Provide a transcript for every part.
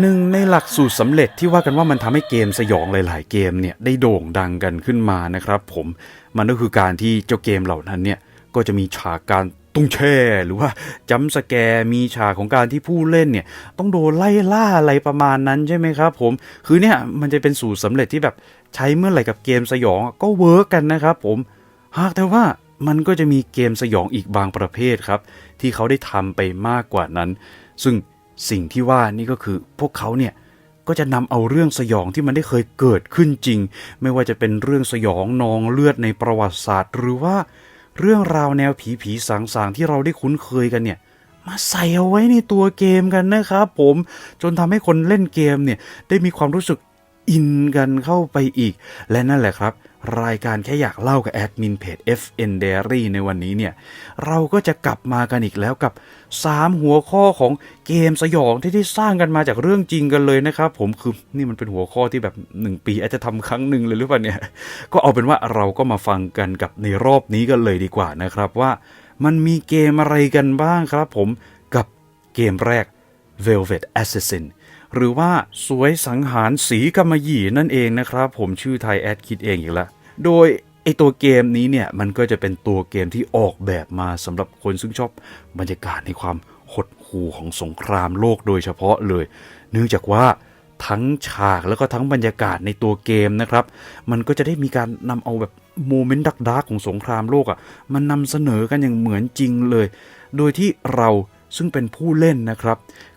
หนึ่งในหลักสูตรสำเร็จที่ว่ากันว่ามันทำให้เกมสยองหลาย ๆ เกมเนี่ยได้โด่งดังกันขึ้นมานะครับ ผมมันก็คือการที่เจ้าเกมเหล่านั้นเนี่ยก็จะมีฉากการตุ้งแช่หรือว่าจัมสแกร์มีฉากของการที่ผู้เล่นเนี่ย ต้องโดนไล่ล่าอะไรประมาณนั้นใช่ไหมครับผมคือเนี่ยมันจะเป็นสูตรสำเร็จที่แบบใช้เมื่อไหร่กับเกมสยองก็เวิร์กกันนะครับผมหากแต่ว่ามันก็จะมีเกมสยองอีกบางประเภทครับ ที่เขาได้ทำไปมากกว่านั้น ซึ่ง สิ่งที่ว่านี่ก็คือพวกเขาเนี่ยก็จะนำเอาเรื่องสยองที่มันได้เคยเกิดขึ้นจริง ไม่ว่าจะเป็นเรื่องสยองนองเลือดในประวัติศาสตร์ หรือว่าเรื่องราวแนวผีผีสางสางๆที่เราได้คุ้นเคยกันเนี่ย มาใส่เอาไว้ในตัวเกมกันนะครับผมจนทำให้คนเล่นเกมเนี่ยได้มีความรู้สึกอินกันเข้าไปอีก และนั่นแหละครับ รายการแค่อยากเล่ากับแอดมินเพจ FN Diary ในวันนี้เนี่ย เราก็จะกลับมากันอีกแล้วกับ 3 หัวข้อของเกมสยองที่ได้สร้างกันมาจากเรื่องจริงกันเลยนะครับ ผมคือนี่มันเป็นหัวข้อที่แบบ 1 ปีอาจจะทำครั้งหนึ่งเลยหรือเปล่าเนี่ย ก็เอาเป็นว่าเราก็มาฟังกันกับในรอบนี้กันเลยดีกว่านะครับว่า มันมีเกมอะไรกันบ้างครับผมกับเกมแรก Velvet Assassin หรือว่าสวยสังหารสีกำมะหยี่นั่นเองนะครับ ผมชื่อไทยแอดคิดเองอีกแล้วโดยไอตัวเกมนี้เนี่ยมันก็จะเป็นตัวเกมที่ออกแบบมาสำหรับคนซึ่งชอบบรรยากาศในความหดหู่ของสงครามโลกโดยเฉพาะเลย เนื่องจากว่าทั้งฉากแล้วก็ทั้งบรรยากาศในตัวเกมนะครับ มันก็จะได้มีการนำเอาแบบโมเมนต์ดักๆของสงครามโลกอะ่ะมันนำเสนอกันอย่างเหมือนจริงเลย โดยที่เราซึ่งเป็นผู้เล่นนะครับ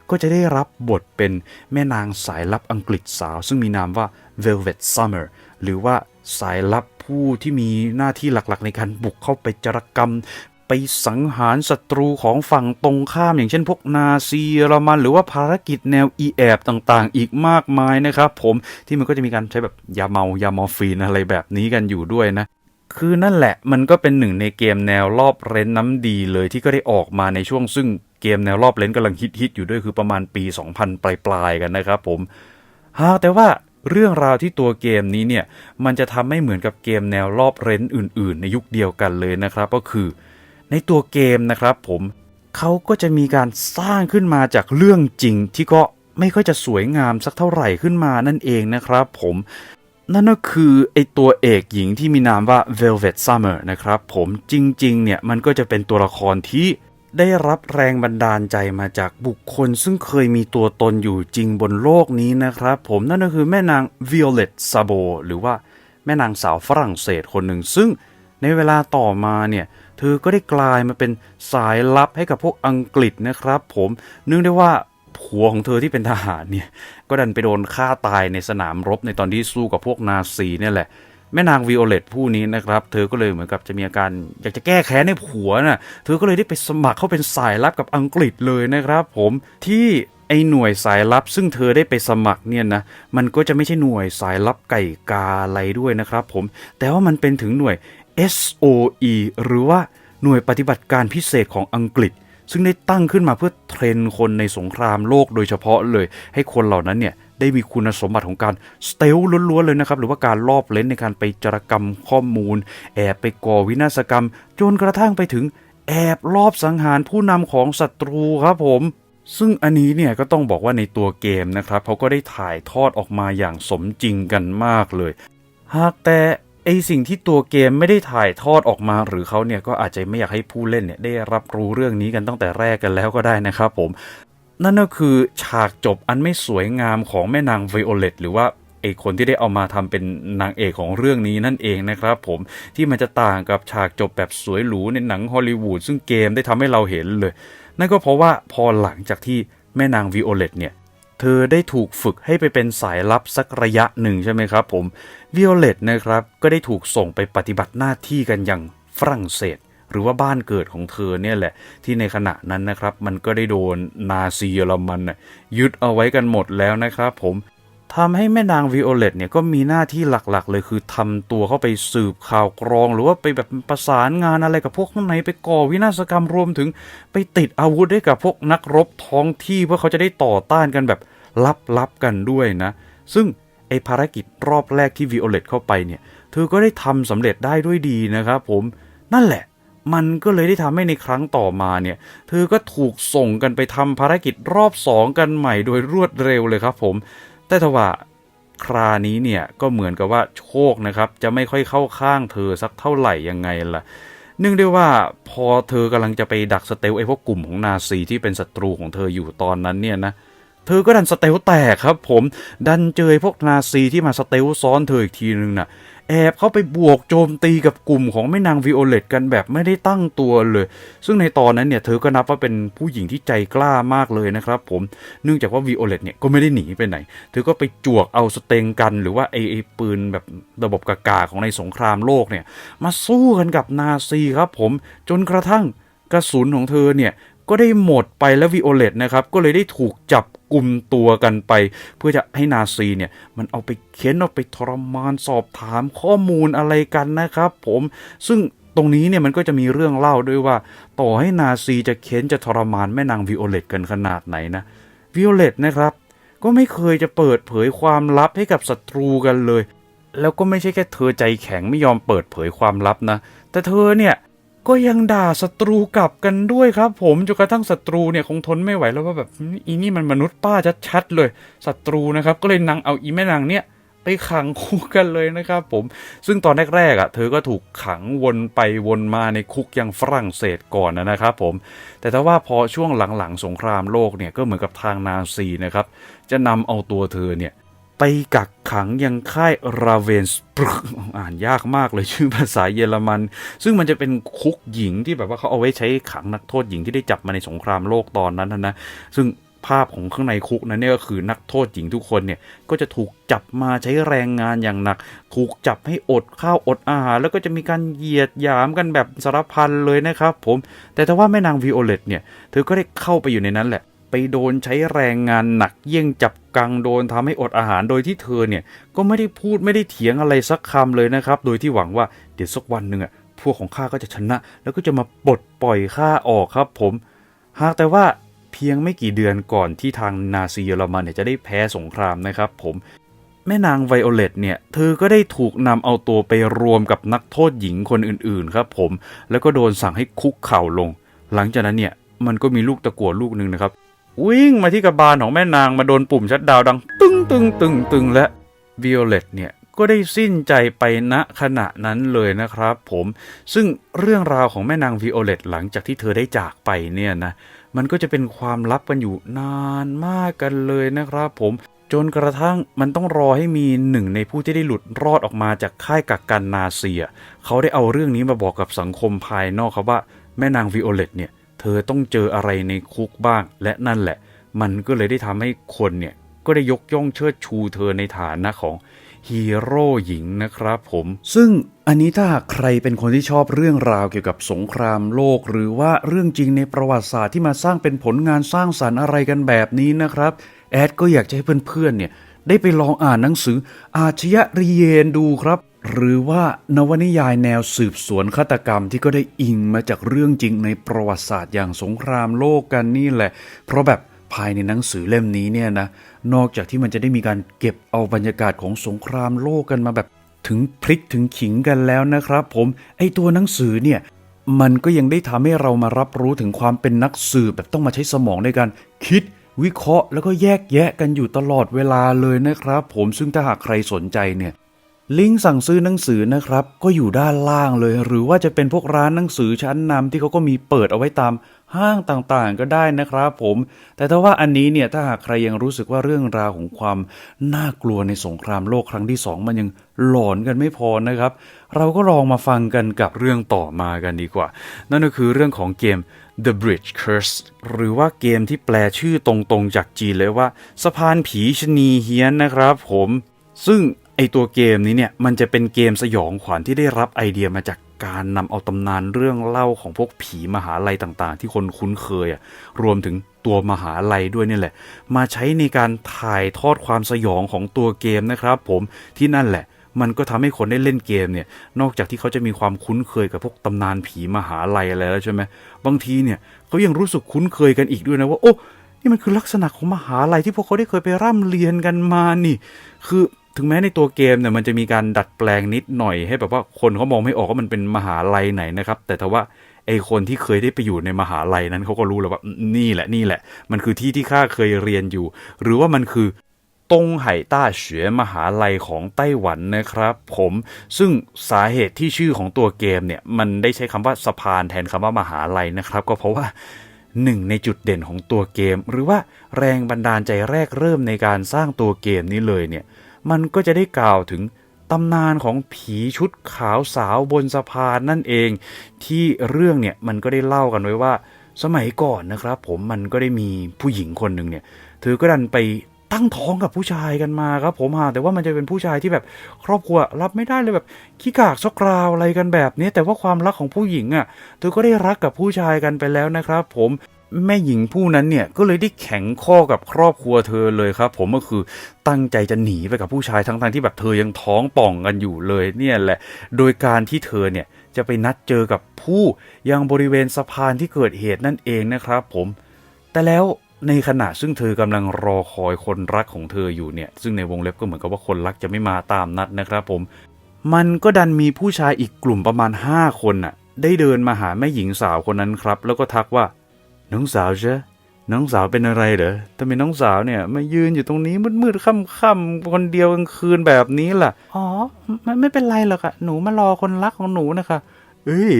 ก็จะได้รับบทเป็นแม่นางสายลับอังกฤษสาว ซึ่งมีนามว่า Velvet Summer หรือว่าสายลับผู้ที่มีหน้าที่หลักๆ ในการบุกเข้าไปจารกรรม ไปสังหารศัตรูของฝั่งตรงข้าม อย่างเช่นพวกนาซีเยอรมัน หรือว่าภารกิจแนวอีแอบต่างๆ อีกมากมายนะครับผมที่มันก็จะมีการใช้แบบยาเมายามอร์ฟีนอะไรแบบนี้กันอยู่ด้วยนะคือนั่นแหละมันก็เป็นหนึ่งในเกมแนวรอบเร้นน้ำดีเลยที่ก็ได้ออกมาในช่วงซึ่ง เกมแนวรอบเร้นกำลังฮิตๆอยู่ด้วยคือประมาณปี 2000 ปลายๆกันนะครับผมหาแต่ว่าเรื่องราวที่ตัวเกมนี้เนี่ย มันจะทำให้เหมือนกับเกมแนวรอบเรนอื่น ๆ ในยุคเดียวกันเลยนะครับ ก็คือ ในตัวเกมนะครับผมเขาก็จะมีการสร้างขึ้นมาจากเรื่องจริงที่ก็ไม่ค่อยจะสวยงามสักเท่าไหร่ขึ้นมานั่นเองนะครับผมนั่นก็คือไอตัวเอกหญิงที่มีนามว่า Velvet Summer นะครับผมจริงๆเนี่ยมันก็จะเป็นตัวละครที่ ได้รับแรงบันดาลใจมาจากบุคคล ซึ่งเคยมีตัวตนอยู่จริงบนโลกนี้นะครับ ผมนั่นก็คือแม่นาง Violet Sabo หรือว่าแม่นางสาวฝรั่งเศสคนหนึ่ง ซึ่งในเวลาต่อมาเนี่ยเธอก็ได้กลายมาเป็นสายลับให้กับพวกอังกฤษนะครับ ผมเนื่องได้ว่าผัวของเธอที่เป็นทหารเนี่ยก็ดันไปโดนฆ่าตายในสนามรบในตอนที่สู้กับพวกนาซีเนี่ยแหละ แม่นางวิโอเลตผู้นี้นะครับ เธอก็เลยเหมือนกับจะมีอาการอยากจะแก้แค้นให้ผัวน่ะเธอก็เลยได้ไปสมัครเข้าเป็นสายลับกับอังกฤษเลยนะครับ ผมที่ไอหน่วยสายลับ ซึ่งเธอได้ไปสมัครเนี่ยนะมันก็จะไม่ใช่หน่วยสายลับไก่กาอะไรด้วยนะครับ ผมแต่ว่ามันเป็นถึงหน่วย SOE หรือว่าหน่วยปฏิบัติการพิเศษของอังกฤษ ซึ่งได้ตั้งขึ้นมาเพื่อเทรนคนในสงครามโลกโดยเฉพาะเลย ให้คนเหล่านั้นเนี่ย ได้มีคุณสมบัติของการสเตลล้วนๆเลยนะครับ หรือว่าการลอบเล่นในการไปจารกรรมข้อมูล แอบไปก่อวินาศกรรม จนกระทั่งไปถึงแอบลอบสังหารผู้นำของศัตรูครับผมซึ่งอันนี้เนี่ยก็ต้องบอกว่าในตัวเกมนะครับเขาก็ได้ถ่ายทอดออกมาอย่างสมจริงกันมากเลย หากแต่ไอสิ่งที่ตัวเกมไม่ได้ถ่ายทอดออกมาหรือเขาเนี่ยก็อาจจะไม่อยากให้ผู้เล่นเนี่ยได้รับรู้เรื่องนี้กันตั้งแต่แรกกันแล้วก็ได้นะครับผม นั่นก็คือฉากจบอันไม่สวยงามของแม่นางไวโอเลตหรือว่าไอคนที่ได้เอามาทำเป็นนางเอกของเรื่องนี้นั่นเองนะครับผมที่มันจะต่างกับฉากจบแบบสวยหรูในหนังฮอลลีวูดซึ่งเกมได้ทำให้เราเห็นเลย นั่นก็เพราะว่าพอหลังจากที่แม่นางวิโอเลตเนี่ยเธอได้ถูกฝึกให้ไปเป็นสายลับสักระยะหนึ่งใช่ไหมครับผมวิโอเลตนะครับก็ได้ถูกส่งไปปฏิบัติหน้าที่กันอย่างฝรั่งเศส หรือว่าบ้านเกิดของเธอเนี่ยแหละ ที่ในขณะนั้นนะครับ มันก็ได้โดนนาซีเยอรมันยึดเอาไว้กันหมดแล้วนะครับ ผมทำให้แม่นางวิโอเลตเนี่ยก็มีหน้าที่หลักๆ เลยคือทำตัวเข้าไปสืบข่าวกรอง หรือว่าไปแบบประสานงานอะไรกับพวกข้างในไปก่อวินาศกรรมรวมถึง ไปติดอาวุธให้กับพวกนักรบท้องที่เพื่อเขาจะได้ต่อต้านกันแบบลับๆกันด้วยนะ ซึ่งไอภารกิจรอบแรกที่วิโอเลตเข้าไปเนี่ย เธอก็ได้ทำสำเร็จได้ด้วยดีนะครับผมนั่นแหละ มันก็เลยได้ทำให้ในครั้งต่อมาเนี่ย เธอก็ถูกส่งกันไปทำภารกิจรอบสองกันใหม่โดยรวดเร็วเลยครับผม แต่ทว่าครานี้เนี่ยก็เหมือนกับว่าโชคนะครับ จะไม่ค่อยเข้าข้างเธอสักเท่าไหร่ยังไงล่ะเนื่องด้วยว่าพอเธอกำลังจะไปดักสเตลไอ้พวกกลุ่มของนาซีที่เป็นศัตรูของเธออยู่ตอนนั้นเนี่ยนะเธอก็ดันสเตลแตกครับ ผมดันเจอพวกนาซีที่มาสเตลซ้อนเธออีกทีนึงน่ะ แอบเข้าไปบวกโจมตีกับกลุ่มของแม่นางวิโอเลตกันแบบไม่ได้ตั้งตัวเลย ซึ่งในตอนนั้นเนี่ยเธอก็นับว่าเป็นผู้หญิงที่ใจกล้ามากเลยนะครับผม เนื่องจากว่าวิโอเลตเนี่ยก็ไม่ได้หนีไปไหน เธอก็ไปจวกเอาสเตงกัน หรือว่าไอ้ไอ้ปืนแบบระบบกากาของในสงครามโลกเนี่ยมาสู้กันกับนาซีครับผมจนกระทั่งกระสุนของเธอเนี่ย ก็ได้หมดไปแล้ววิโอเลตนะครับก็เลยได้ถูกจับกลุ่มตัวกันไป เพื่อจะให้นาซีเนี่ยมันเอาไปเค้นเอาไปทรมานสอบถามข้อมูลอะไรกันนะครับ ผมซึ่งตรงนี้เนี่ยมันก็จะมีเรื่องเล่าด้วยว่า ต่อให้นาซีจะเค้นจะทรมานแม่นางวิโอเลตกันขนาดไหนนะวิโอเลตนะครับ ก็ไม่เคยจะเปิดเผยความลับให้กับศัตรูกันเลย แล้วก็ไม่ใช่แค่เธอใจแข็งไม่ยอมเปิดเผยความลับนะ แต่เธอเนี่ย ก็ยังด่าศัตรูกลับกันด้วยครับ ผมจนกระทั่งศัตรูเนี่ยคงทนไม่ไหวแล้วว่าแบบอีนี่มันมนุษย์ป้าชัดๆเลยศัตรูนะครับ ก็เลยนางเอาอีแม่นางเนี่ยไปขังคุกกันเลยนะครับผม ซึ่งตอนแรกๆอะ เธอก็ถูกขังวนไปวนมาในคุกยังฝรั่งเศสก่อนนะครับผม แต่ถ้าว่าพอช่วงหลังๆ สงครามโลกเนี่ยก็เหมือนกับทางนาซีนะครับ จะนำเอาตัวเธอเนี่ย ไปกักขังยังค่ายราเวนสปรึกอ่านยากมากเลยชื่อภาษาเยอรมัน ซึ่งมันจะเป็นคุกหญิงที่แบบว่าเขาเอาไว้ใช้ขังนักโทษหญิงที่ได้จับมาในสงครามโลกตอนนั้นนะนะซึ่งภาพของข้างในคุกนั้นเนี่ยก็คือนักโทษหญิงทุกคนเนี่ยก็จะถูกจับมาใช้แรงงานอย่างหนัก ถูกจับให้อดข้าวอดอาหารแล้วก็จะมีการเหยียดหยามกันแบบสารพันเลยนะครับผมแต่ถ้าว่าแม่นางวิโอเลตเนี่ยเธอก็ได้เข้าไปอยู่ในนั้นแหละ ไปโดนใช้แรงงานหนักเยี่ยงจับกังโดนทำให้อดอาหารโดยที่เธอเนี่ยก็ไม่ได้พูดไม่ได้เถียงอะไรสักคำเลยนะครับ โดยที่หวังว่าเดี๋ยวสักวันหนึ่งอะพวกของข้าก็จะชนะ แล้วก็จะมาปลดปล่อยข้าออกครับผม หากแต่ว่าเพียงไม่กี่เดือนก่อนที่ทางนาซีเยอรมันเนี่ยจะได้แพ้สงครามนะครับผมแม่นางไวโอเลตเนี่ยเธอก็ได้ถูกนำเอาตัวไปรวมกับนักโทษหญิงคนอื่นๆครับผมแล้วก็โดนสั่งให้คุกเข่าลง หลังจากนั้นเนี่ยมันก็มีลูกตะกั่วลูกหนึ่งนะครับ วิ่งมาที่กระบาลของแม่นางมาโดนปุ่มชัดดาวดัง ตึ้งตึ้งตึ้งตึ้งและวิโอเลตเนี่ยก็ได้สิ้นใจไปณขณะนั้นเลยนะครับผมซึ่งเรื่องราวของแม่นางวิโอเลตหลังจากที่เธอได้จากไปเนี่ยนะมันก็จะเป็นความลับกันอยู่นานมากกันเลยนะครับผมจนกระทั่งมันต้องรอให้มีหนึ่งในผู้ที่ได้หลุดรอดออกมาจากค่ายกักกันนาเซีย เขาได้เอาเรื่องนี้มาบอกกับสังคมภายนอกครับว่าแม่นางวิโอเลตเนี่ยเอต้องเจออะไรในคุกบ้าง และนั่นแหละ มันก็เลยได้ทำให้คนเนี่ย ก็ได้ยกย่องเชิดชูเธอในฐานะของฮีโร่หญิงนะครับผม ซึ่งอันนี้ถ้าหากใครเป็นคนที่ชอบเรื่องราวเกี่ยวกับสงครามโลก หรือว่าเรื่องจริงในประวัติศาสตร์ที่มาสร้างเป็นผลงานสร้างสรรค์อะไรกันแบบนี้นะครับ แอดก็อยากจะให้เพื่อนๆเนี่ยได้ไปลองอ่านหนังสืออาชญะรีเยนดูครับ หรือว่านวนิยายแนวสืบสวนฆาตกรรมที่ก็ได้อิงมาจากเรื่องจริงในประวัติศาสตร์อย่างสงครามโลกกันนี่แหละ เพราะแบบภายในหนังสือเล่มนี้เนี่ยนะนอกจากที่มันจะได้มีการเก็บเอาบรรยากาศของสงครามโลกกันมาแบบถึงพริกถึงขิงกันแล้วนะครับ ผมไอตัวหนังสือเนี่ยมันก็ยังได้ทำให้เรามารับรู้ถึงความเป็นนักสืบแบบต้องมาใช้สมองในการคิดวิเคราะห์แล้วก็แยกแยะกันอยู่ตลอดเวลาเลยนะครับ ผมซึ่งถ้าหากใครสนใจเนี่ย ลิงก์สั่งซื้อหนังสือนะครับ ก็อยู่ด้านล่างเลย หรือว่าจะเป็นพวกร้านหนังสือชั้นนำที่เขาก็มีเปิดเอาไว้ตามห้างต่างๆ ก็ได้นะครับผม แต่ถ้าว่าอันนี้เนี่ยถ้าหากใครยังรู้สึกว่าเรื่องราวของความน่ากลัวในสงครามโลกครั้งที่สองมันยังหลอนกันไม่พอนะครับ เราก็ลองมาฟังกันกับเรื่องต่อมากันดีกว่า นั่นก็คือเรื่องของเกม The Bridge Curse หรือว่าเกมที่แปลชื่อตรงๆจากจีนเลยว่า สะพานผีชะนีเฮียนนะครับ ผม ซึ่ง ไอตัวเกมนี้เนี่ยมันจะเป็นเกมสยองขวัญที่ได้รับไอเดียมาจากการนำเอาตำนานเรื่องเล่าของพวกผีมหาลัยต่างๆ ที่คนคุ้นเคยอะรวมถึงตัวมหาลัยด้วยนี่แหละ มาใช้ในการถ่ายทอดความสยองของตัวเกมนะครับผมที่นั่นแหละ มันก็ทำให้คนได้เล่นเกมเนี่ย นอกจากที่เขาจะมีความคุ้นเคยกับพวกตำนานผีมหาลัยอะไรแล้วใช่ไหมบางทีเนี่ยเขายังรู้สึกคุ้นเคยกันอีกด้วยนะว่าโอ้นี่มันคือลักษณะของมหาลัยที่พวกเขาได้เคยไปร่ำเรียนกันมานี่ คือ ถึงแม้ในตัวเกมเนี่ยมันจะมีการดัดแปลงนิดหน่อยให้แบบว่าคนเขามองไม่ออกว่ามันเป็นมหาลัยไหนนะครับ แต่ถ้าว่าไอคนที่เคยได้ไปอยู่ในมหาลัยนั้นเขาก็รู้แล้วว่านี่แหละนี่แหละ มันคือที่ที่ข้าเคยเรียนอยู่ หรือว่ามันคือตงไห่ต้าเฉวยมหาลัยของไต้หวันนะครับผมซึ่งสาเหตุที่ชื่อของตัวเกมเนี่ยมันได้ใช้คำว่าสะพานแทนคำว่ามหาลัยนะครับ ก็เพราะว่าหนึ่งในจุดเด่นของตัวเกม หรือว่าแรงบันดาลใจแรกเริ่มในการสร้างตัวเกมนี้เลยเนี่ย มันก็จะได้กล่าวถึงตำนานของผีชุดขาวสาวบนสะพานนั่นเอง ที่เรื่องเนี่ยมันก็ได้เล่ากันไว้ว่า สมัยก่อนนะครับ ผมมันก็ได้มีผู้หญิงคนหนึ่งเนี่ยเธอก็ดันไปตั้งท้องกับผู้ชายกันมาครับ ผมหาแต่ว่ามันจะเป็นผู้ชายที่แบบ ครอบครัวรับไม่ได้เลยแบบขี้กากซอกราวอะไรกันแบบนี้แต่ว่าความรักของผู้หญิงอะเธอก็ได้รักกับผู้ชายกันไปแล้วนะครับ ผม แม่หญิงผู้นั้นเนี่ยก็เลยได้แข็งข้อกับครอบครัวเธอเลยครับ ผมก็คือตั้งใจจะหนีไปกับผู้ชายทั้งๆที่แบบเธอยังท้องป่องกันอยู่เลยเนี่ยแหละ โดยการที่เธอเนี่ยจะไปนัดเจอกับผู้ยังบริเวณสะพานที่เกิดเหตุนั่นเองนะครับ ผม แต่แล้วในขณะซึ่งเธอกำลังรอคอยคนรักของเธออยู่เนี่ย ซึ่งในวงเล็บก็เหมือนกับว่าคนรักจะไม่มาตามนัดนะครับ ผม มันก็ดันมีผู้ชายอีกกลุ่มประมาณ 5 คนน่ะ ได้เดินมาหาแม่หญิงสาวคนนั้นครับ แล้วก็ทักว่า น้องสาวเจ้น้องสาวเป็นอะไรเหรอทำไมน้องสาวเนี่ยมายืนอยู่ตรงนี้มืดๆค่ำๆคนเดียวกลางคืนแบบนี้ล่ะ อ๋อ ไม่ไม่เป็นไรหรอกอะหนูมารอคนรักของหนูนะคะเอ้ย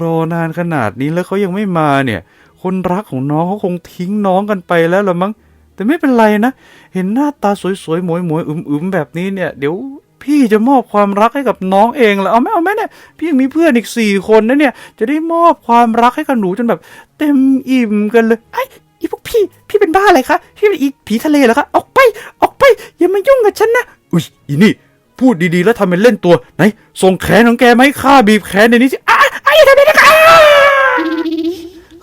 รอนานขนาดนี้แล้วเขายังไม่มาเนี่ย คนรักของน้องเขาคงทิ้งน้องกันไปแล้วละมั้ง แต่ไม่เป็นไรนะ เห็นหน้าตาสวยๆหมวยๆอึมๆแบบนี้เนี่ย เดี๋ยว พี่จะมอบความรักให้กับน้องเองละเอาไหมเอาไหมเนี่ยพี่ยังมีเพื่อนอีกสี่คนนะเนี่ย จะได้มอบความรักให้กับหนูจนแบบ เต็มอิ่มกันเลยไอ้อีพวกพี่ พี่เป็นบ้าอะไรคะพี่เป็นอีผีทะเลเหรอคะออกไปออกไป อย่ามายุ่งกับฉันนะอุ้ยอีนี่ พูดดีๆแล้วทำเป็นเล่นตัวไหนส่งแขนของแกไหมข้าบีบแขนในนี้สิอ้าไอ้ทำไมนะคะ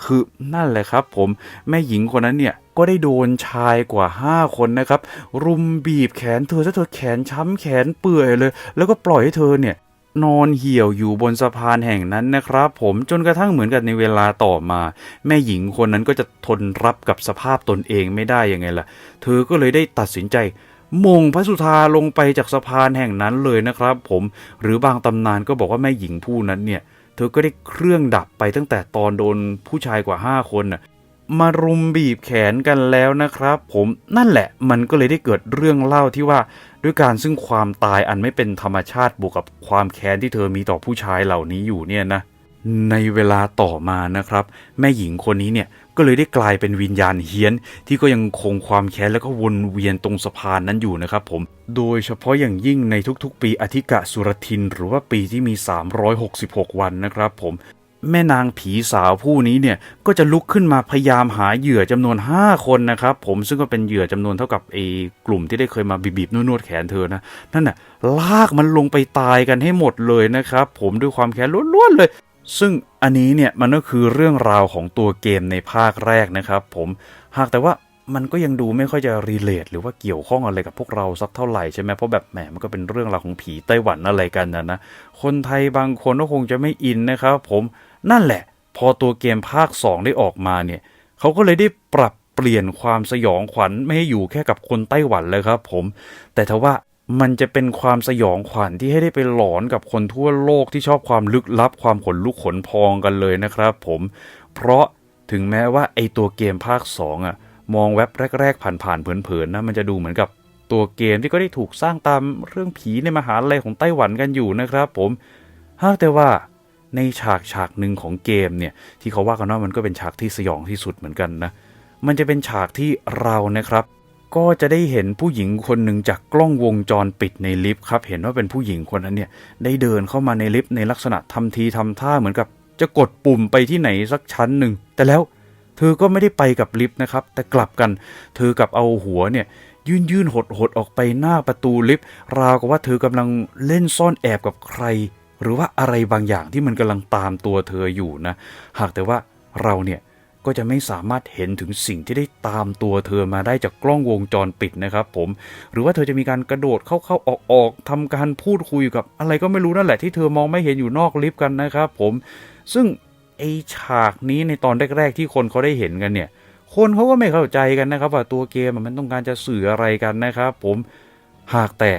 คือนั่นแหละครับ ผมแม่หญิงคนนั้นเนี่ยก็ได้โดนชายกว่า 5 คนนะครับ รุมบีบแขนเธอซะเธอแขนช้ำแขนเปื่อยเลย แล้วก็ปล่อยให้เธอเนี่ยนอนเหี่ยวอยู่บนสะพานแห่งนั้นนะครับ ผมจนกระทั่งเหมือนกับในเวลาต่อมา แม่หญิงคนนั้นก็จะทนรับกับสภาพตนเองไม่ได้ยังไงล่ะ เธอก็เลยได้ตัดสินใจมงพระสุธาลงไปจากสะพานแห่งนั้นเลยนะครับ ผมหรือบางตำนานก็บอกว่าแม่หญิงผู้นั้นเนี่ย ธอก็ได้เครื่องดับไปตั้งแต่ตอนโดนผู้ชายกว่า 5 คนน่ะมารุมบีบแขนกันแล้วนะครับ ผมนั่นแหละมันก็เลยได้เกิดเรื่องเล่าที่ว่า ด้วยการซึ่งความตายอันไม่เป็นธรรมชาติบวกกับความแค้นที่เธอมีต่อผู้ชายเหล่านี้อยู่เนี่ยนะในเวลาต่อมานะครับ แม่หญิงคนนี้เนี่ย ก็เลยได้กลายเป็นวิญญาณเฮี้ยน ที่ก็ยังคงความแค้นแล้วก็วนเวียนตรงสะพานนั้นอยู่นะครับผม โดยเฉพาะอย่างยิ่งในทุกๆ ปีอธิกะสุรทิน หรือว่าปีที่มี 366 วันนะครับผมแม่นางผีสาวผู้นี้เนี่ยก็จะลุกขึ้นมาพยายามหาเหยื่อจำนวน 5 คนนะครับผมซึ่งก็เป็นเหยื่อจำนวนเท่ากับเอกลุ่มที่ได้เคยมาบีบๆนวดๆแขนเธอนะนั่นน่ะลากมันลงไปตายกันให้หมดเลยนะครับผมด้วยความแค้นล้วนๆเลย ซึ่ง อันนี้เนี่ยมันก็คือเรื่องราวของตัวเกมในภาคแรกนะครับผมหากแต่ว่ามันก็ยังดูไม่ค่อยจะรีเลทหรือว่าเกี่ยวข้องอะไรกับพวกเราสักเท่าไหร่ใช่ไหมเพราะแบบแหมมันก็เป็นเรื่องราวของผีไต้หวันอะไรกันนะนะคนไทยบางคนก็คงจะไม่อินนะครับผมนั่นแหละ พอตัวเกมภาค 2 ได้ออกมาเนี่ยเขาก็เลยได้ปรับเปลี่ยนความสยองขวัญไม่ให้อยู่แค่กับคนไต้หวันเลยครับผม แต่ทว่า มันจะเป็นความสยองขวัญที่ให้ได้ไปหลอนกับคนทั่วโลกที่ชอบความลึกลับความขนลุกขนพองกันเลยนะครับผมเพราะถึงแม้ว่าไอตัวเกมภาค 2อะมองแว็บแรก ๆ ผ่านๆเผินๆนะมันจะดูเหมือนกับตัวเกมที่ก็ได้ถูกสร้างตามเรื่องผีในมหาลัยของไต้หวันกันอยู่นะครับผมหาแต่ว่าในฉากฉากหนึ่งของเกมเนี่ยที่เขาว่ากันว่ามันก็เป็นฉากที่สยองที่สุดเหมือนกันนะ มันจะเป็นฉากที่เรานะครับ ก็จะได้เห็นผู้หญิงคนหนึ่งจากกล้องวงจรปิดในลิฟต์ครับเห็นว่าเป็นผู้หญิงคนนั้นเนี่ยได้เดินเข้ามาในลิฟต์ในลักษณะทำทีทำท่าเหมือนกับ จะกดปุ่มไปที่ไหนสักชั้นหนึ่งแต่แล้วเธอก็ไม่ได้ไปกับลิฟต์นะครับ แต่กลับกัน เธอกับเอาหัวเนี่ยยื่นยื่นหดหดออกไปหน้าประตูลิฟต์ราวกับว่าเธอกำลังเล่นซ่อนแอบกับใคร หรือว่าอะไรบางอย่างที่มันกำลังตามตัวเธออยู่นะ หากแต่ว่าเราเนี่ย ก็จะไม่สามารถเห็นถึงสิ่งที่ได้ตามตัวเธอมาได้จากกล้องวงจรปิดนะครับผมหรือว่าเธอจะมีการกระโดดเข้าๆออกๆทำการพูดคุยกับ อะไรก็ไม่รู้นั่นแหละที่เธอมองไม่เห็นอยู่นอกลิฟต์กันนะครับผมซึ่งไอฉากนี้ในตอนแรก ๆ ที่คนเขาได้เห็นกันเนี่ย คนเขาก็ไม่เข้าใจกันนะครับ ว่าตัวเกมมันต้องการจะสื่ออะไรกันนะครับผมหากแต่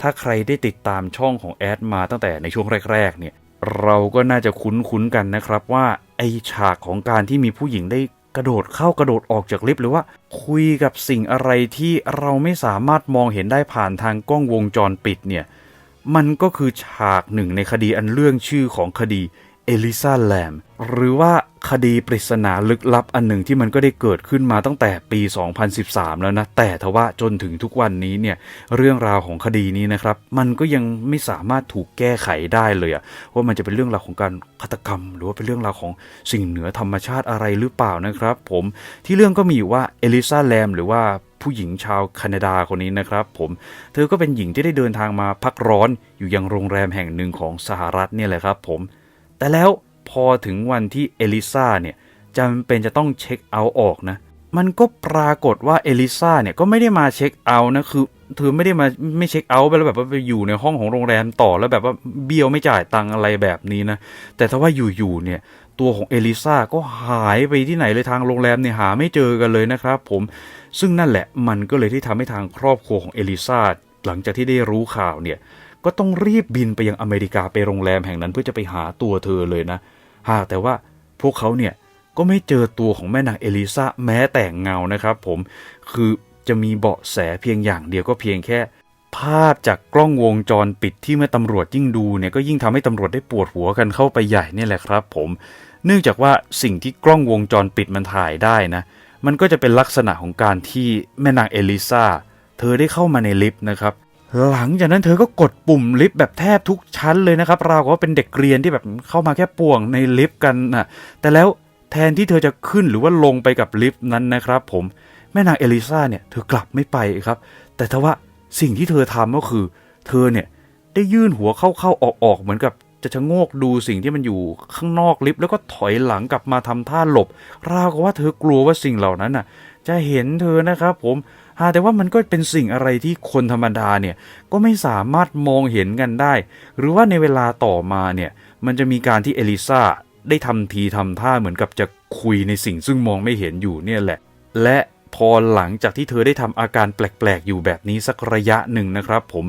ถ้าใครได้ติดตามช่องของแอดมาตั้งแต่ในช่วงแรก ๆ เนี่ย เราก็น่าจะคุ้นๆกันนะครับว่าไอฉากของการที่มีผู้หญิงได้กระโดดเข้ากระโดดออกจากลิฟต์หรือว่าคุยกับสิ่งอะไรที่เราไม่สามารถมองเห็นได้ผ่านทางกล้องวงจรปิดเนี่ยมันก็คือฉากหนึ่งในคดีอันเรื่องชื่อของคดีเอลิซาแลม หรือว่าคดีปริศนาลึกลับอันหนึ่งที่มันก็ได้เกิดขึ้นมาตั้งแต่ปี 2013 แล้วนะ แต่ทว่าจนถึงทุกวันนี้เนี่ยเรื่องราวของคดีนี้นะครับ มันก็ยังไม่สามารถถูกแก้ไขได้เลยอะว่ามันจะเป็นเรื่องราวของการฆาตกรรม หรือว่าเป็นเรื่องราวของสิ่งเหนือธรรมชาติอะไรหรือเปล่านะครับ ผมที่เรื่องก็มีอยู่ว่าเอลิซาแลมหรือว่าผู้หญิงชาวแคนาดาคนนี้นะครับผม เธอก็เป็นหญิงที่ได้เดินทางมาพักร้อนอยู่ยังโรงแรมแห่งหนึ่งของสหรัฐเนี่ยแหละครับผม แต่แล้ว พอถึงวันที่เอลิซาเนี่ยจำเป็นจะต้องเช็คเอาท์ออกนะ มันก็ปรากฏว่าเอลิซาเนี่ยก็ไม่ได้มาเช็คเอาท์นะคือเธอไม่ได้มาไม่เช็คเอาท์ไปแล้วแบบว่าไปอยู่ในห้องของโรงแรมต่อแล้วแบบว่าเบี้ยวไม่จ่ายตังอะไรแบบนี้นะ แต่ถ้าว่าอยู่ๆเนี่ยตัวของเอลิซาก็หายไปที่ไหนเลยทางโรงแรมเนี่ยหาไม่เจอกันเลยนะครับผมซึ่งนั่นแหละมันก็เลยที่ทำให้ทางครอบครัวของเอลิซาหลังจากที่ได้รู้ข่าวเนี่ยก็ต้องรีบบินไปยังอเมริกาไปโรงแรมแห่งนั้นเพื่อจะไปหาตัวเธอเลยนะ หากแต่ว่าพวกเขาเนี่ยก็ไม่เจอตัวของแม่นางเอลิซาแม้แต่เงานะครับผมคือจะมีเบาะแสเพียงอย่างเดียวก็เพียงแค่ ภาพจากกล้องวงจรปิดที่เมื่อตำรวจยิ่งดูเนี่ยก็ยิ่งทำให้ตำรวจได้ปวดหัวกันเข้าไปใหญ่นี่แหละครับ ผม เนื่องจากว่าสิ่งที่กล้องวงจรปิดมันถ่ายได้นะ มันก็จะเป็นลักษณะของการที่แม่นางเอลิซาเธอได้เข้ามาในลิฟต์นะครับ หลังจากนั้นเธอก็กดปุ่มลิฟต์แบบแทบทุกชั้นเลยนะครับราวกับว่าเป็นเด็กเรียนที่แบบเข้ามาแค่ป่วงในลิฟต์กันนะแต่แล้วแทนที่เธอจะขึ้นหรือว่าลงไปกับลิฟต์นั้นนะครับ ผมแม่นางเอลิซาเนี่ยเธอกลับไม่ไปครับ แต่ทว่าสิ่งที่เธอทำก็คือ เธอเนี่ยได้ยื่นหัวเข้าๆออกๆเหมือนกับจะชะโงกดูสิ่งที่มันอยู่ข้างนอกลิฟต์แล้วก็ถอยหลังกลับมาทำท่าหลบราวกับว่าเธอกลัวว่าสิ่งเหล่านั้นน่ะ จะเห็นเธอนะครับ ผม แต่ว่ามันก็เป็นสิ่งอะไรที่คนธรรมดาเนี่ยก็ไม่สามารถมองเห็นกันได้ หรือว่าในเวลาต่อมาเนี่ยมันจะมีการที่เอลิซาได้ทำทีทำท่าเหมือนกับจะคุยในสิ่งซึ่งมองไม่เห็นอยู่เนี่ยแหละ และพอหลังจากที่เธอได้ทำอาการแปลกๆ อยู่แบบนี้สักระยะหนึ่งนะครับผม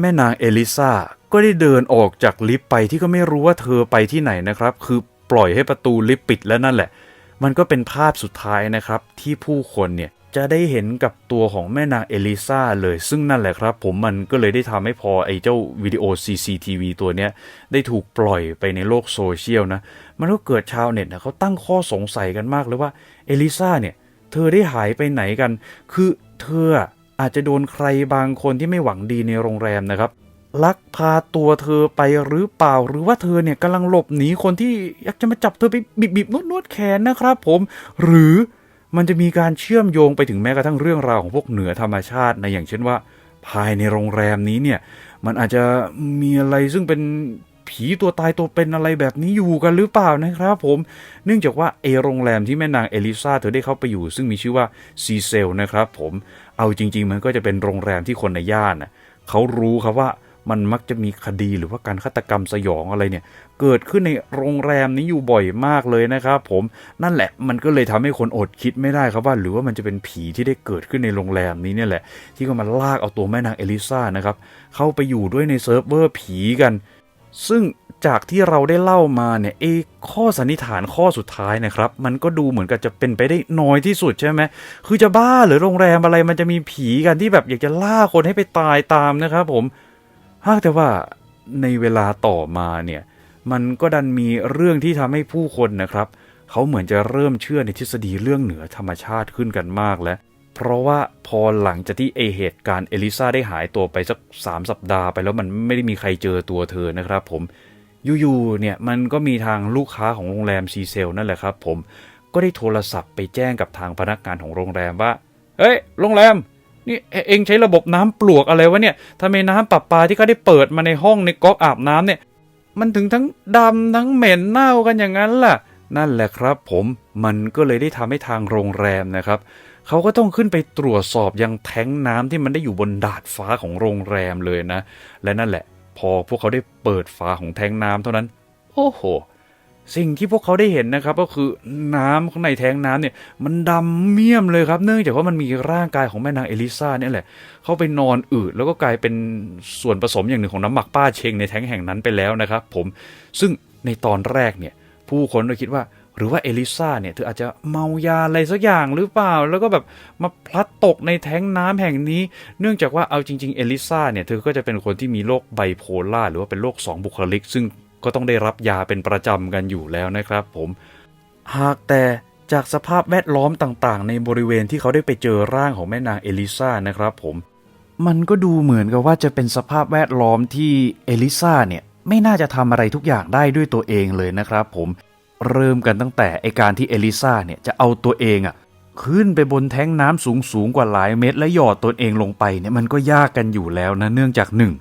แม่นางเอลิซาก็ได้เดินออกจากลิฟต์ไปที่ก็ไม่รู้ว่าเธอไปที่ไหนนะครับ คือปล่อยให้ประตูลิฟต์ปิดแล้วนั่นแหละ มันก็เป็นภาพสุดท้ายนะครับที่ผู้คนเนี่ย จะได้เห็นกับตัวของแม่นางเอลิซาเลย ซึ่งนั่นแหละครับ ผมมันก็เลยได้ทำให้พอไอ้เจ้าวิดีโอ CCTV ตัวเนี้ย ได้ถูกปล่อยไปในโลกโซเชียลนะ มันก็เกิดชาวเน็ตนะเขาตั้งข้อสงสัยกันมากเลยว่าเอลิซาเนี่ย เธอได้หายไปไหนกัน คือเธออาจจะโดนใครบางคนที่ไม่หวังดีในโรงแรมนะครับลักพาตัวเธอไปหรือเปล่า หรือว่าเธอเนี่ยกำลังหลบหนีคนที่อยากจะมาจับเธอไปบีบบีบนวดนวดแขนนะครับผม หรือ มันจะมีการเชื่อมโยงไปถึงแม้กระทั่งเรื่องราวของพวกเหนือธรรมชาติในอย่างเช่นว่า ภายในโรงแรมนี้เนี่ยมันอาจจะมีอะไรซึ่งเป็นผีตัวตายตัวเป็นอะไรแบบนี้อยู่กันหรือเปล่านะครับผม เนื่องจากว่าเอโรงแรมที่แม่นางเอลิซาเธอได้เข้าไปอยู่ ซึ่งมีชื่อว่าซีเซลนะครับผม เอาจริง ๆ มันก็จะเป็นโรงแรมที่คนในย่านเขารู้ครับว่ามันมักจะมีคดีหรือว่าการฆาตกรรมสยองอะไรเนี่ย เกิดขึ้นในโรงแรมนี้อยู่บ่อยมากเลยนะครับผมนั่นแหละมันก็เลยทำให้คนอดคิดไม่ได้ครับว่า หรือว่ามันจะเป็นผีที่ได้เกิดขึ้นในโรงแรมนี้เนี่ยแหละ ที่ก็มาลากเอาตัวแม่นางเอลิซานะครับเข้าไปอยู่ด้วยในเซิร์ฟเวอร์ผีกัน ซึ่งจากที่เราได้เล่ามาเนี่ยเอข้อสันนิษฐานข้อสุดท้ายนะครับ มันก็ดูเหมือนกับจะเป็นไปได้น้อยที่สุดใช่ไหมคือจะบ้าหรือโรงแรมอะไรมันจะมีผีกันที่แบบอยากจะล่าคนให้ไปตายตามนะครับผมหากแต่ว่าในเวลาต่อมาเนี่ย มันก็ดันมีเรื่องที่ทำให้ผู้คนนะครับ เขาเหมือนจะเริ่มเชื่อในทฤษฎีเรื่องเหนือธรรมชาติขึ้นกันมากแล้ว เพราะว่าพอหลังจากที่ไอเหตุการณ์เอลิซาได้หายตัวไปสักสามสัปดาห์ไปแล้วมันไม่ได้มีใครเจอตัวเธอนะครับผมอยู่ๆเนี่ยมันก็มีทางลูกค้าของโรงแรมซีเซลนั่นแหละครับผมก็ได้โทรศัพท์ไปแจ้งกับทางพนักงานของโรงแรมว่า เฮ้ย โรงแรม นี่เองใช้ระบบน้ำปลวกอะไรวะเนี่ยทำไมน้ำประปาที่เขาได้เปิดมาในห้องในก๊อกอาบน้ำเนี่ย มันถึงทั้งดำทั้งเหม็นเน่ากันอย่างนั้นล่ะ นั่นแหละครับผมมันก็เลยได้ทำให้ทางโรงแรมนะครับเขาก็ต้องขึ้นไปตรวจสอบยังแท้งน้ำที่มันได้อยู่บนดาดฟ้าของโรงแรมเลยนะ และนั่นแหละ พอพวกเขาได้เปิดฝาของแท้งน้ำเท่านั้น โอ้โห สิ่งที่พวกเขาได้เห็นนะครับก็คือน้ำข้างในแท้งน้ำเนี่ยมันดำเมี่ยมเลยครับ เนื่องจากว่ามันมีร่างกายของแม่นางเอลิซาเนี่ยแหละเข้าไปนอนอืดแล้วก็กลายเป็นส่วนผสมอย่างหนึ่งของน้ำหมักป้าเชงในแท้งแห่งนั้นไปแล้วนะครับ ผมซึ่งในตอนแรกเนี่ยผู้คนก็คิดว่าหรือว่าเอลิซาเนี่ยเธออาจจะเมายาอะไรสักอย่างหรือเปล่า แล้วก็แบบมาพลัดตกในแท้งน้ำแห่งนี้ เนื่องจากว่าเอาจริง ๆ เอลิซาเนี่ยเธอก็จะเป็นคนที่มีโรคไบโพล่าหรือว่าเป็นโรคสองบุคลิก ซึ่ง ก็ต้องได้รับยาเป็นประจำกันอยู่แล้วนะครับผม หากแต่จากสภาพแวดล้อมต่างๆ ในบริเวณที่เขาได้ไปเจอร่างของแม่นางเอลิซานะครับผม มันก็ดูเหมือนกับว่าจะเป็นสภาพแวดล้อมที่เอลิซาเนี่ยไม่น่าจะทำอะไรทุกอย่างได้ด้วยตัวเองเลยนะครับผม เริ่มกันตั้งแต่ไอการที่เอลิซาเนี่ยจะเอาตัวเองอะขึ้นไปบนแท้งน้ำสูงสูงๆกว่าหลายเมตร และหยอดตัวเองลงไปเนี่ยมันก็ยากกันอยู่แล้วนะเนื่องจากหนึ่ง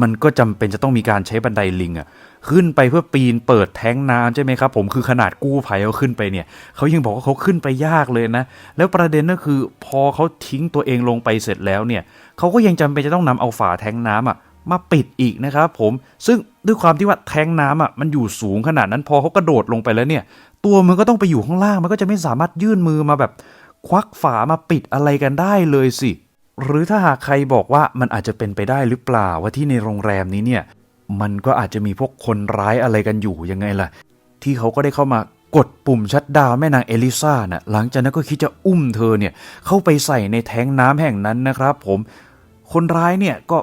มันก็จำเป็นจะต้องมีการใช้บันไดลิงอะขึ้นไปเพื่อปีนเปิดแท้งน้ำใช่ไหมครับผมคือขนาดกู้ภัยเขาขึ้นไปเนี่ยเขายังบอกว่าเขาขึ้นไปยากเลยนะ แล้วประเด็นก็คือพอเขาทิ้งตัวเองลงไปเสร็จแล้วเนี่ยเขาก็ยังจำเป็นจะต้องนำเอาฝาแท้งน้ำอะมาปิดอีกนะครับผมซึ่งด้วยความที่ว่าแท้งน้ำอะมันอยู่สูงขนาดนั้นพอเขากระโดดลงไปแล้วเนี่ยตัวมันก็ต้องไปอยู่ข้างล่างมันก็จะไม่สามารถยื่นมือมาแบบ ควักฝามาปิดอะไรกันได้เลยสิ หรือถ้าหากใครบอกว่ามันอาจจะเป็นไปได้หรือเปล่าว่าที่ในโรงแรมนี้เนี่ย มันก็อาจจะมีพวกคนร้ายอะไรกันอยู่ยังไงล่ะ ที่เขาก็ได้เข้ามากดปุ่มชัดดาวแม่นางเอลิซาน่ะหลังจากนั้นก็คิดจะอุ้มเธอเนี่ย เข้าไปใส่ในแท้งน้ำแห่งนั้นนะครับ ผมคนร้ายเนี่ยก็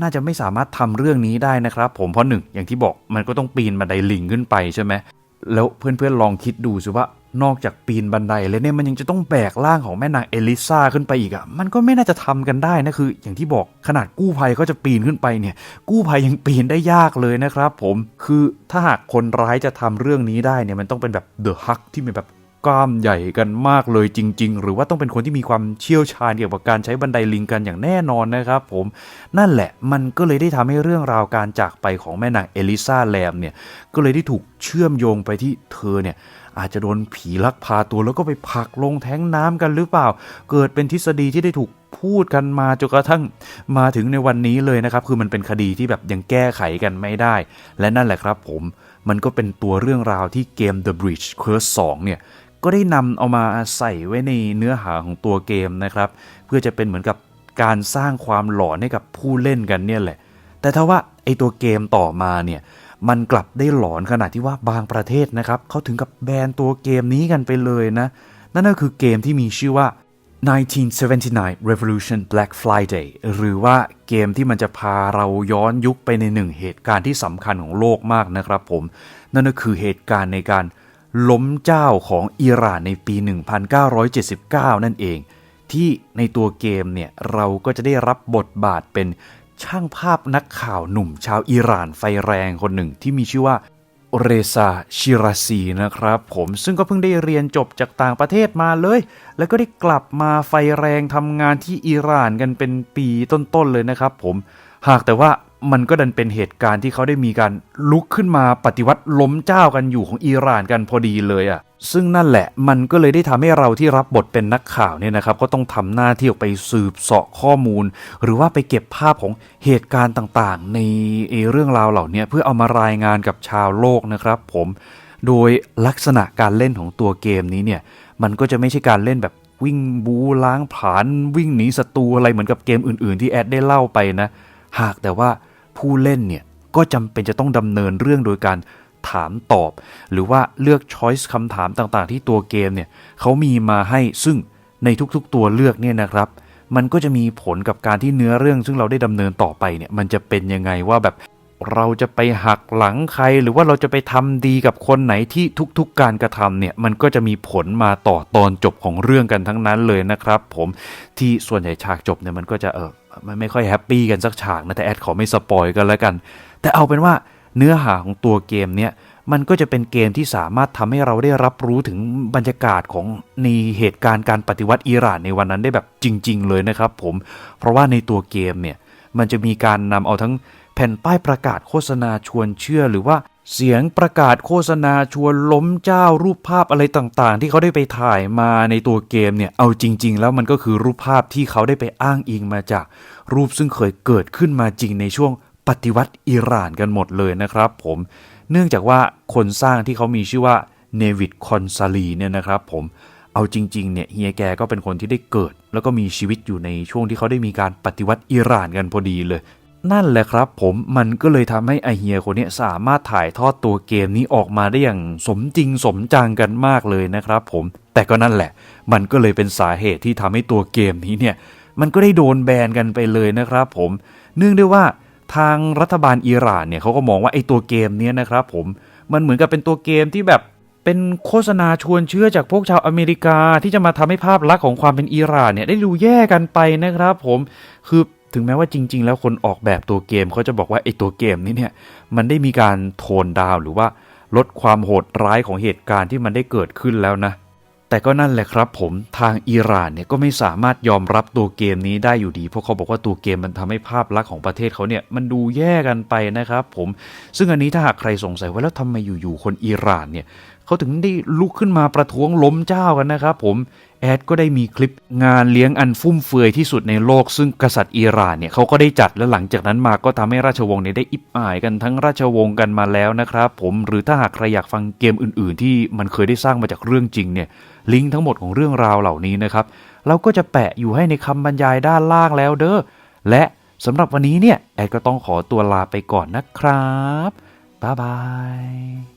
น่าจะไม่สามารถทำเรื่องนี้ได้นะครับ ผมเพราะหนึ่งอย่างที่บอกมันก็ต้องปีนบันไดลิงขึ้นไปใช่ไหมแล้วเพื่อนๆลองคิดดูสิว่า นอกจากปีนบันไดแล้วเนี่ยมันยังจะต้องแบกร่างของแม่นางเอลิซาขึ้นไปอีกอะ่ะมันก็ไม่น่าจะทำกันได้นะคืออย่างที่บอกขนาดกู้ภัยก็จะปีนขึ้นไปเนี่ย กู้ภัยยังปีนได้ยากเลยนะครับ ผมคือถ้าหากคนร้ายจะทำเรื่องนี้ได้เนี่ยมันต้องเป็นแบบเดอะฮักที่มีแบบกล้ามใหญ่กันมากเลยจริง ๆ หรือว่าต้องเป็นคนที่มีความเชี่ยวชาญเกี่ยวกับการใช้บันไดลิงกันอย่างแน่นอนนะครับ ผมนั่นแหละมันก็เลยได้ทำให้เรื่องราวการจากไปของแม่นางเอลิซาแลมเนี่ยก็เลยได้ถูกเชื่อมโยงไปที่เธอเนี่ย อาจจะโดนผีลักพาตัวแล้วก็ไปผักลงแท้งน้ำกันหรือเปล่า เกิดเป็นทฤษฎีที่ได้ถูกพูดกันมาจนกระทั่งมาถึงในวันนี้เลยนะครับ คือมันเป็นคดีที่แบบยังแก้ไขกันไม่ได้ และนั่นแหละครับผมมันก็เป็นตัวเรื่องราวที่เกม The Bridge Curse 2 เนี่ยก็ได้นำเอามาใส่ไว้ในเนื้อหาของตัวเกมนะครับ เพื่อจะเป็นเหมือนกับการสร้างความหลอนให้กับผู้เล่นกันเนี่ยแหละ แต่ถ้าว่าไอตัวเกมต่อมาเนี่ย มันกลับได้หลอนขนาดที่ว่าบางประเทศนะครับเขาถึงกับแบนตัวเกมนี้กันไปเลยนะ นั่นก็คือเกมที่มีชื่อว่า 1979 Revolution Black Friday หรือว่าเกมที่มันจะพาเราย้อนยุคไปในหนึ่งเหตุการณ์ที่สำคัญของโลกมากนะครับผม นั่นก็คือเหตุการณ์ในการล้มเจ้าของอิหร่านในปี 1979 นั่นเอง ที่ในตัวเกมเนี่ย เราก็จะได้รับบทบาทเป็น ช่างภาพนักข่าวหนุ่มชาวอิหร่านไฟแรงคนหนึ่งที่มีชื่อว่าเรซาชิราซีนะครับผมซึ่งก็เพิ่งได้เรียนจบจากต่างประเทศมาเลย แล้วก็ได้กลับมาไฟแรงทำงานที่อิหร่านกันเป็นปีต้นๆเลยนะครับผมหากแต่ว่า มันก็ดันเป็นเหตุการณ์ที่เขาได้มีการลุกขึ้นมาปฏิวัติล้มเจ้ากันอยู่ของอิหร่านกันพอดีเลยอะ่ะ ซึ่งนั่นแหละมันก็เลยได้ทำให้เราที่รับบทเป็นนักข่าวเนี่ยนะครับ ก็ต้องทำหน้าที่ออกไปสืบเสาะข้อมูล หรือว่าไปเก็บภาพของเหตุการณ์ต่างๆ ในเรื่องราวเหล่านี้เพื่อเอามารายงานกับชาวโลกนะครับ ผม โดยลักษณะการเล่นของตัวเกมนี้เนี่ย มันก็จะไม่ใช่การเล่นแบบวิ่งบูล้างผลาญวิ่งหนีศัตรูอะไรเหมือนกับเกมอื่น ๆ ที่แอดได้เล่าไปนะ หากแต่ว่า ผู้เล่นเนี่ยก็จำเป็นจะต้องดำเนินเรื่องโดยการถามตอบ หรือว่าเลือกช้อยส์คำถามต่างๆ ที่ตัวเกมเนี่ยเขามีมาให้ซึ่งในทุกๆ ตัวเลือกเนี่ยนะครับมันก็จะมีผลกับการที่เนื้อเรื่อง ซึ่งเราได้ดำเนินต่อไปเนี่ยมันจะเป็นยังไงว่าแบบเราจะไปหักหลังใคร หรือว่าเราจะไปทำดีกับคนไหนที่ทุกๆการกระทำเนี่ยมันก็จะมีผลมาต่อตอนจบของเรื่องกันทั้งนั้นเลยนะครับ ผมที่ส่วนใหญ่ฉากจบเนี่ยมันก็จะเออ มันไม่ค่อยแฮปปี้กันสักฉากนะแต่แอดขอไม่สปอยกันแล้วกัน แต่เอาเป็นว่าเนื้อหาของตัวเกมเนี่ยมันก็จะเป็นเกมที่สามารถทำให้เราได้รับรู้ถึงบรรยากาศของในเหตุการณ์การปฏิวัติอิหร่านในวันนั้นได้แบบจริง ๆ เลยนะครับผม เพราะว่าในตัวเกมเนี่ยมันจะมีการนำเอาทั้งแผ่นป้ายประกาศโฆษณาชวนเชื่อหรือว่า เสียงประกาศโฆษณาชวนล้มเจ้ารูปภาพอะไรต่างๆ ที่เขาได้ไปถ่ายมาในตัวเกมเนี่ย เอาจริง ๆ แล้วมันก็คือรูปภาพที่เขาได้ไปอ้างอิงมาจาก รูปซึ่งเคยเกิดขึ้นมาจริงในช่วงปฏิวัติอิหร่านกันหมดเลยนะครับ ผม เนื่องจากว่าคนสร้างที่เขามีชื่อว่าเนวิดคอนซาลีเนี่ยนะครับ ผมเอาจริงๆเนี่ยเฮียแกก็เป็นคนที่ได้เกิด แล้วก็มีชีวิตอยู่ในช่วงที่เขาได้มีการปฏิวัติอิหร่านกันพอดีเลย นั่นแหละครับผมมันก็เลยทำให้ไอเฮียคนนี้สามารถถ่ายทอดตัวเกมนี้ออกมาได้อย่างสมจริงสมจังกันมากเลยนะครับผมแต่ก็นั่นแหละ มันก็เลยเป็นสาเหตุที่ทำให้ตัวเกมนี้เนี่ยมันก็ได้โดนแบนกันไปเลยนะครับผมเนื่องด้วยว่าทางรัฐบาลอิหร่านเนี่ยเขาก็มองว่าไอ้ตัวเกมเนี้ยนะครับผมมันเหมือนกับเป็นตัวเกมที่แบบเป็นโฆษณาชวนเชื่อจากพวกชาวอเมริกาที่จะมาทำให้ภาพลักษณ์ของความเป็นอิหร่านเนี่ยได้ดูแย่กันไปนะครับผมคือ ถึงแม้ว่าจริง ๆ แล้วคนออกแบบตัวเกมเขาจะบอกว่าไอ้ตัวเกมนี้เนี่ยมันได้มีการโทนดาวหรือว่าลดความโหดร้ายของเหตุการณ์ที่มันได้เกิดขึ้นแล้วนะ แต่ก็นั่นแหละครับผมทางอิหร่านเนี่ยก็ไม่สามารถยอมรับตัวเกมนี้ได้อยู่ดี เพราะเขาบอกว่าตัวเกมมันทำให้ภาพลักษณ์ของประเทศเขาเนี่ยมันดูแย่กันไปนะครับผมซึ่งอันนี้ถ้าหากใครสงสัยว่าแล้วทำไมอยู่ๆคนอิหร่านเนี่ย เขาถึงได้ลุกขึ้นมาประท้วงล้มเจ้ากันนะครับผมแอดก็ได้มีคลิปงานเลี้ยงอันฟุ่มเฟือยที่สุดในโลก ซึ่งกษัตริย์อิหร่านเนี่ยเขาก็ได้จัดและหลังจากนั้นมาก็ทำให้ราชวงศ์เนี่ยได้อิบอายกันทั้งราชวงศ์กันมาแล้วนะครับผมหรือถ้าหากใครอยากฟังเกมอื่น ๆ ที่มันเคยได้สร้างมาจากเรื่องจริงเนี่ยลิงก์ทั้งหมดของเรื่องราวเหล่านี้นะครับเราก็จะแปะอยู่ให้ในคำบรรยายด้านล่างแล้วเด้อและสำหรับวันนี้เนี่ยแอดก็ต้องขอตัวลาไปก่อนนะครับบ๊ายบาย